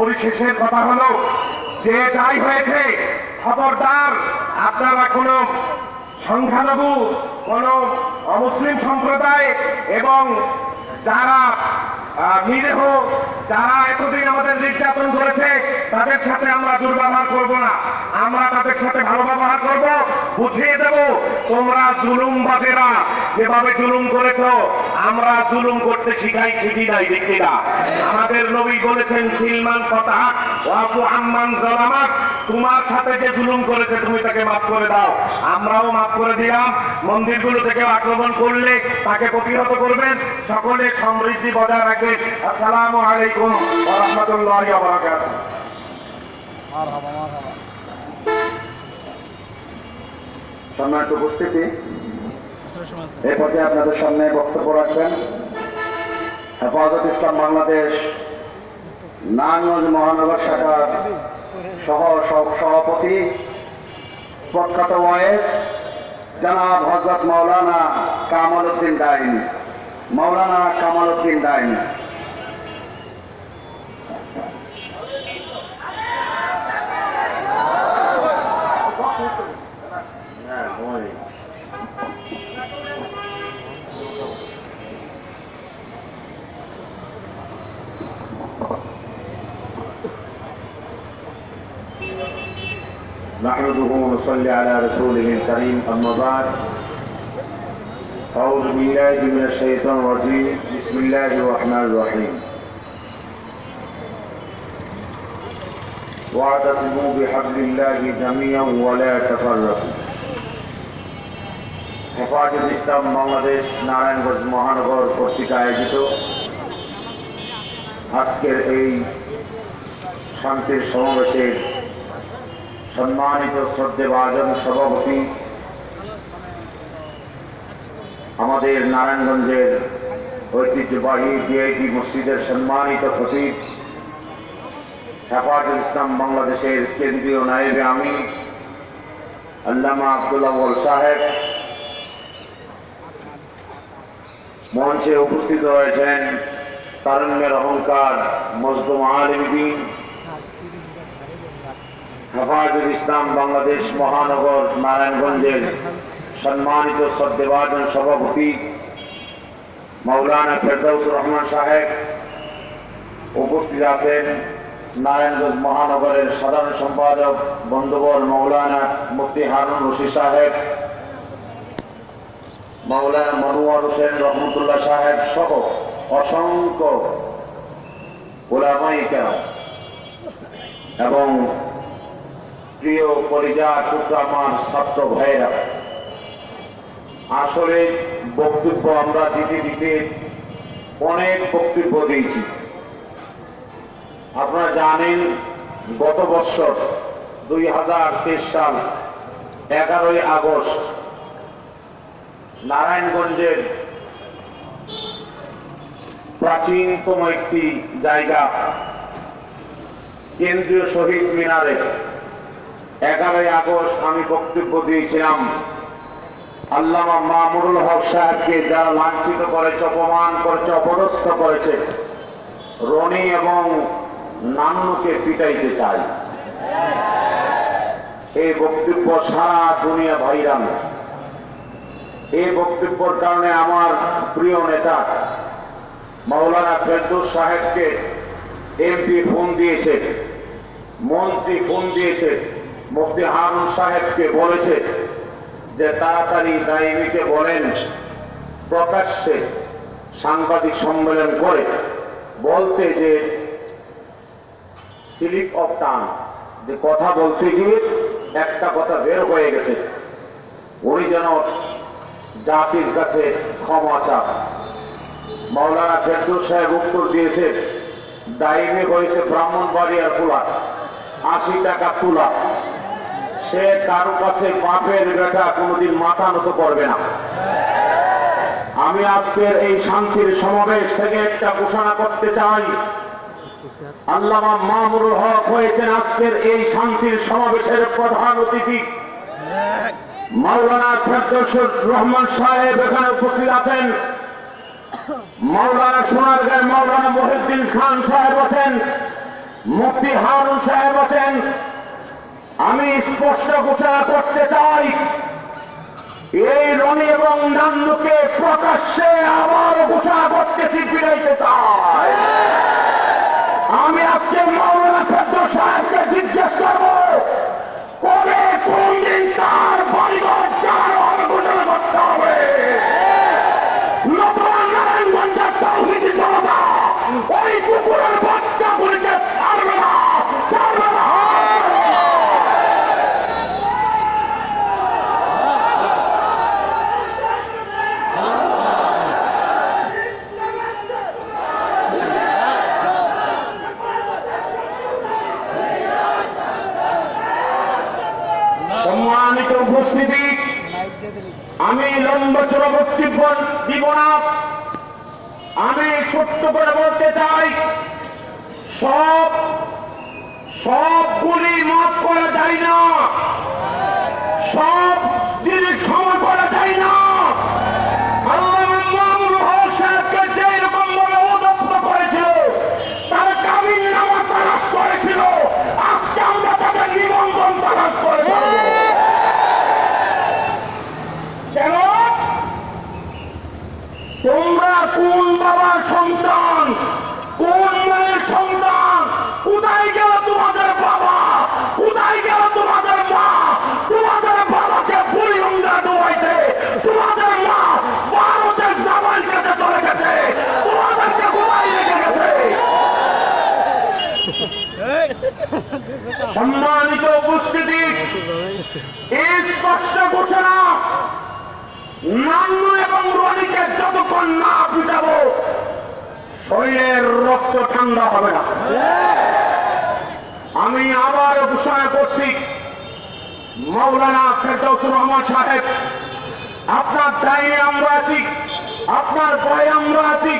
পরিশেষের কথা হলো, যে যাই হয়েছে, খবরদার, আপনারা কোনো সংখ্যালঘু, কোন অমুসলিম সম্প্রদায় এবং যারা নিরীহ, যারা এতদিন আমাদের নির্যাতন করেছে, তাদের সাথে আমরা দুর্ব্যবহার করব না। আমরা তাদের সাথে ভালো ব্যবহার করব। বুঝিয়ে দেব, তোমরা জুলুম বাজেরা যেভাবে জুলুম করেছ আমরা জুলুম করতে শিখাই শিখি নাই দেখি না। আমাদের নবী বলেছেন সিলমান কথা ওয়াফু আম্মান জালামাক তোমার সাথে যে জুলুম করেছে তুমি তাকে মাফ করে দাও। আমরাও মাফ করে দিলাম। মন্দিরগুলো থেকে আক্রমণ করলে তাকে প্রতিহত করবেন। সকলে সমৃদ্ধি বজায় রাখবেন আসসালামু আলাইকুম ওয়া রাহমাতুল্লাহি ওয়া বারাকাতুহু। মারহাবা মারহাবা। সম্মানিত উপস্থিতি সময় পর্যায়ে আপনাদের সামনে বক্তব্য রাখবেন। হেফাজত ইসলাম বাংলাদেশ, নারায়ণগঞ্জ মহানগর শাখার সহ সভাপতি প্রখ্যাত ওয়েস জনাব হজরত মাওলানা কামাল উদ্দিন ডাইন। মাওলানা কামাল উদ্দিন ডাইন। نحمده ونصلي على رسوله الكريم أما بعد أعوذ بالله من الشيطان الرجيم بسم الله الرحمن الرحيم واعتصموا بحبل الله جميعا ولا تفرقوا হেফাজত ইসলাম বাংলাদেশ নারায়ণগঞ্জ মহানগর কর্তৃক আয়োজিত আজকের এই শান্তির সমাবেশের সম্মানিত শ্রদ্ধেভাজন সভাপতি, আমাদের নারায়ণগঞ্জের ঐতিহ্যবাহী ডিআইটি মসজিদের সম্মানিত খতিব হেফাজুল ইসলাম বাংলাদেশের কেন্দ্রীয় নায়েবে আমি, আল্লামা আব্দুল্লাহ সাহেব, মঞ্চে উপস্থিত রয়েছেন তারুণ্যের অহংকার মজদুম আলমদিন হেফাজুল ইসলাম বাংলাদেশ মহানগর নারায়ণগঞ্জের সম্মানিত শ্রদ্ধেভাজন সভাপতি মৌলানা ফেরদৌস রহমান সাহেব উপস্থিত আছেন নারায়ণগঞ্জ মহানগরের সাধারণ সম্পাদক বন্ধুবর মৌলানা মুফতি হারুন রশিদ সাহেব মৌলানা মনোয়ার হোসেন রহমতুল্লাহ সাহেব সহ অসংখ্য ওলামাই কেরাম এবং প্রিয় পরিজা টুকরা আমার ছাত্র ভাইরা আসলে বক্তব্য আমরা দিতে দিতে অনেক বক্তব্য দিয়েছি। আপনারা জানেন, গত বছর দুই হাজার তেইশ সাল এগারোই আগস্ট নারায়ণগঞ্জের প্রাচীনতম একটি জায়গা, কেন্দ্রীয় শহীদ মিনারে এগারোই আগস্ট আমি বক্তব্য দিয়েছিলাম। আল্লামা মামুরুল হক সাহেবকে যারা লাঞ্ছিত করেছে, অপমান করেছে, অপদস্থ করেছে, রনি এবং নান্নুকে পিটাইতে চাই। এই বক্তব্য সারা দুনিয়া ভাইরাল। এই বক্তব্যর কারণে আমার প্রিয় নেতা মাওলানা ফেরদৌস সাহেবকে এমপি ফোন দিয়েছে, মন্ত্রী ফোন দিয়েছে মুফতি হারুন সাহেবকে বলেছে যে তাড়াতাড়ি দায়ীকে বলেন, প্রকাশ্যে সাংবাদিক সম্মেলন করে বলতে যে স্লিপ অফ টান, যে কথা বলতে গিয়ে একটা কথা বের হয়ে গেছে। উনি যেন জাতির কাছে ক্ষমা চান। মাওলানা ফেরদৌস সাহেব উত্তর দিয়েছে দাইমে হয়েছে ব্রাহ্মণবাড়িয়ার তুলা, আশি টাকা তুলা। সে কারও কাছে বাপের বেটা কোনোদিন মাথা নত করবে না। আমি আজকের এই শান্তির সমাবেশ থেকে একটা ঘোষণা করতে চাই। আল্লামা মামুরুল হক হয়েছেন আজকের এই শান্তির সমাবেশের প্রধান অতিথি। মাওলানা ফেরদৌস রহমান সাহেব এখানে উপস্থিত আছেন। মাওলানা সোনারগাঁয়ের মাওলানা মহিউদ্দিন খান সাহেব আছেন। মুফতি হারুন সাহেব আছেন। আমি স্পষ্ট ঘোষণা করতে চাই, এই রনি এবং নান্দুকে প্রকাশ্যে আবার ঘোষণা করতেছি ফিরাইতে চাই। আমি আজকে মাওলানা সদ্য সাহেবকে জিজ্ঞেস করব কবে কোন দিন তার পরিবার চার ঘোষণা করতে হবে নতুন নারায়ণগঞ্জের তৌহিদি জনতা ওই কুকুরের বাচ্চাগুলিকে ছাড়বে না ছাড়বে না সম্মানিত উপস্থিতি নাইট দিয়ে দিলি আমি বক্তব্য দিব না। আমি ছোট্ট করে বলতে চাই, সব, সবগুলি মাফ করা যায় না। সব জিনিস ক্ষমা করা যায় না। সম্মানিত উপস্থিতি। এই স্পষ্ট ঘোষণা। নান্নু এবং রনিকে যতক্ষণ না পিটাবো, শরীরের রক্ত ঠান্ডা হবে না। আমি আবার ঘোষণা করছি, মৌলানা ফেরদৌসুর রহমান সাহেব, আপনার দায়ে আমরা আছি, আপনার ভয়ে আমরা আছি,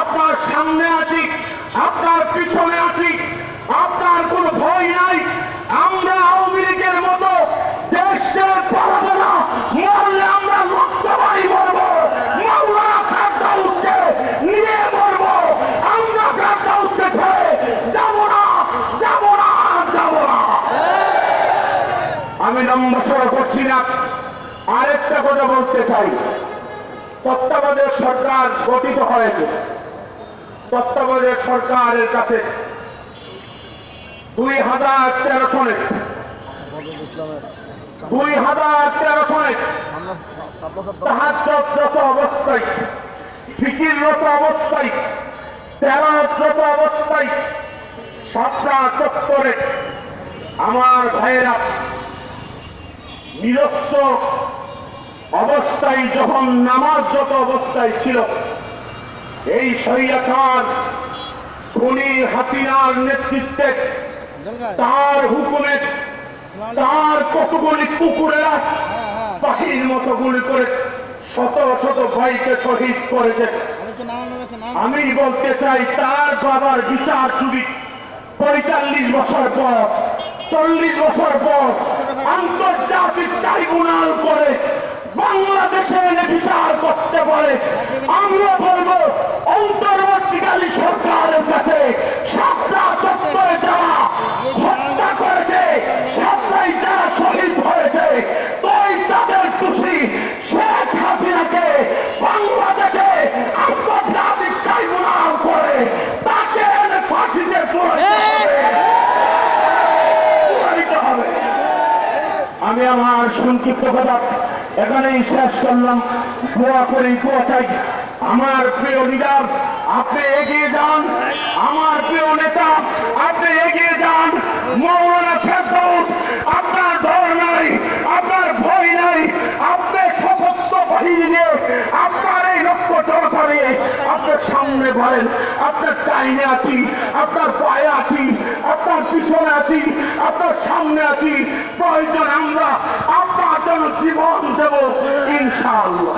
আপনার সামনে আছি আপনার পিছনে আছি আপনার কোনো ভয় নাই আমরা আওয়ামী লীগের মতো দেশকে পালাবো না মরলে আমরা রক্তবাহী মরবো মৌলানা ফেরদৌসকে নিয়ে মরবো আমরা ফেরদৌসকে ছেড়ে যাব না যাব না যাব না আমি লম্বা চড়া করছি না। আরেকটা কথা বলতে চাই। তত্ত্বাবধায়ক সরকার গঠিত হয়েছে। তত্ত্বাবধায়ক সরকারের কাছে দুই হাজার তেরো সনে দুই হাজার তেরো সনে তাহাজ্জতরত অবস্থায় ফিকিররত অবস্থায়, তেরাজরত অবস্থায় সাতটা চত্বরে আমার ভাইয়েরা নিরস্ব অবস্থায় যখন নামাজরত অবস্থায় ছিল এই শরিয়াচার খুনি হাসিনার নেতৃত্বে তার হুকুমে তার কতগুলি কুকুরেরা পাখির মতো গুলি করে শত শত ভাইকে শহীদ করেছে। আমি বলতে চাই তার বাবার বিচার যদি পঁয়তাল্লিশ বছর পর, চল্লিশ বছর পর আন্তর্জাতিক ট্রাইব্যুনাল করে বাংলাদেশে এনে বিচার করতে পারে। আমরা বলব, অন্তর্বর্তীকালী সরকারের কাছে সাতটা চত্বরে যারা সংক্ষিপ্ত কথা এখানেই শেষ করলাম দোয়া করেই দোয়া চাই। আমার প্রিয় লিডার, আপনি এগিয়ে যান। আমার প্রিয় নেতা, আপনি এগিয়ে যান। মৌলানা ফেরদৌস, আপনার ভয় নাই, আপনার ভয় নাই। আপনি সশস্ত্র বাহিনী নিয়ে আপনার এই লক্ষ্য জনতা নিয়ে আপনার সামনে বলেন, আপনার টাইনে আছি, আপনার পায়ে আছি, আপনার পিছনে আছি, আপনার সামনে আছি। প্রয়োজন আমরা, আপনার জন্য জীবন দেব, ইনশাআল্লাহ।